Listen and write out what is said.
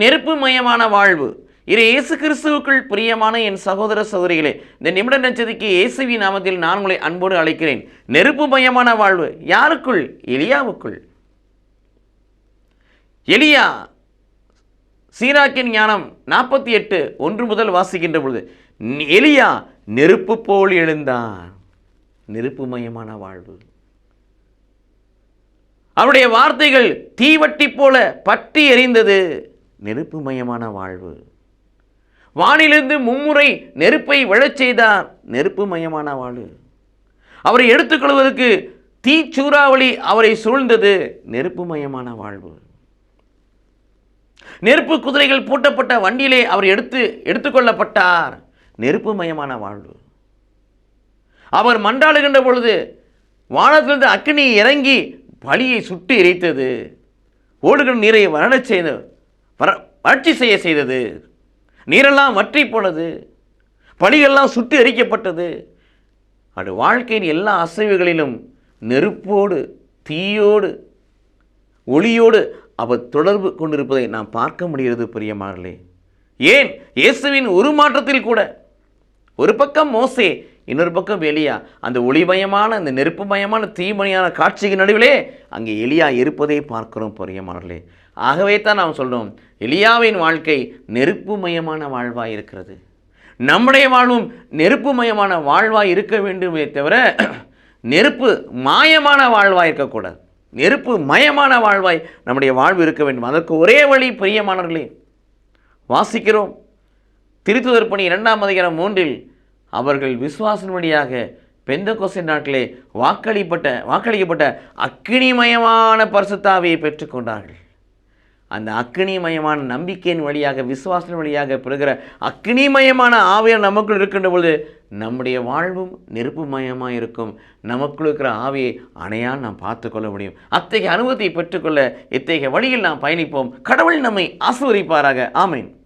நெருப்பு மயமான வாழ்வு. இது இயேசு கிறிஸ்துவுக்குள் பிரியமான என் சகோதர சகோதரிகளே இந்த நிமிட நச்சதிக்கு இயேசுவி நாமத்தில் நான் உங்களை அன்போடு அழைக்கிறேன். நெருப்பு மயமான வாழ்வு யாருக்குள்? எலியாவுக்குள். எலியா சீராக்கின் ஞானம் நாற்பத்தி எட்டு ஒன்று முதல் வாசிக்கின்ற பொழுது எலியா நெருப்பு போல் எழுந்தான். நெருப்பு மயமான வாழ்வு. அவருடைய வார்த்தைகள் தீவட்டி போல பற்றி எரிந்தது நெருப்புமயமான வாழ்வு. வானிலிருந்து மும்முறை நெருப்பை விழச் செய்தார் நெருப்புமயமான வாழ்வு. அவரை எடுத்துக்கொள்வதற்கு தீச்சூறாவளி அவரை சூழ்ந்தது நெருப்புமயமான வாழ்வு. நெருப்பு குதிரைகள் பூட்டப்பட்ட வண்டியிலே அவர் எடுத்து எடுத்துக்கொள்ளப்பட்டார் நெருப்புமயமான வாழ்வு. அவர் மன்றாடுகின்ற பொழுது வானத்திலிருந்து அக்னி இறங்கி பலியை சுட்டு எரித்தது ஓடுகள் நீரை வரணச் செய்தது. வர வறட்சி செய்ய செய்தது. நீரெல்லாம் வற்றி போனது. பலிகள்லாம் சுட்டு எரிக்கப்பட்டது. அது வாழ்க்கையின் எல்லா அசைவுகளிலும் நெருப்போடு தீயோடு ஒளியோடு அவர் தொடர்பு கொண்டிருப்பதை நாம் பார்க்க முடிகிறது பிரியமானர்களே ஏன்? இயேசுவின் உருமாற்றத்தில் கூட. ஒரு பக்கம் மோசே இன்னொரு பக்கம் எலியா. அந்த ஒளிமயமான அந்த நெருப்புமயமான தீமணியான காட்சிக்கு நடுவிலே அங்கே எலியா இருப்பதை பார்க்கிறோம் பிரியமானர்களே ஆகவே தான் நாம் சொல்கிறோம் எலியாவின் வாழ்க்கை நெருப்புமயமான வாழ்வாய் இருக்கிறது நம்முடைய வாழ்வும் நெருப்புமயமான வாழ்வாக இருக்க வேண்டுமே தவிர நெருப்பு மாயமான வாழ்வாய் இருக்கக்கூடாது. நெருப்பு மயமான வாழ்வாய் நம்முடைய வாழ்வு இருக்க வேண்டும். அதற்கு ஒரே வழி பிரியமானவர்களே வாசிக்கிறோம். திருத்துதர் பணி இரண்டாம் அதிகாரம் மூன்றில் அவர்கள் விசுவாசன் வழியாக பெந்த நாட்டிலே வாக்களிப்பட்ட வாக்களிக்கப்பட்ட அக்கினிமயமான பரிசுத்தாவியை பெற்றுக்கொண்டார்கள். அந்த அக்னிமயமான நம்பிக்கையின் வழியாக விசுவாசத்தின் வழியாக பெறுகிற அக்னிமயமான ஆவியர் நமக்குள் இருக்கின்ற பொழுது நம்முடைய வாழ்வும் நெருப்புமயமாக இருக்கும். நமக்குள் இருக்கிற ஆவியை அணையால் நாம் பார்த்து கொள்ள முடியும். அத்தகைய அனுபவத்தை பெற்றுக்கொள்ள இத்தகைய வழியில் நாம் பயணிப்போம். கடவுள் நம்மை ஆசீர்வதிப்பாராக. ஆமேன்.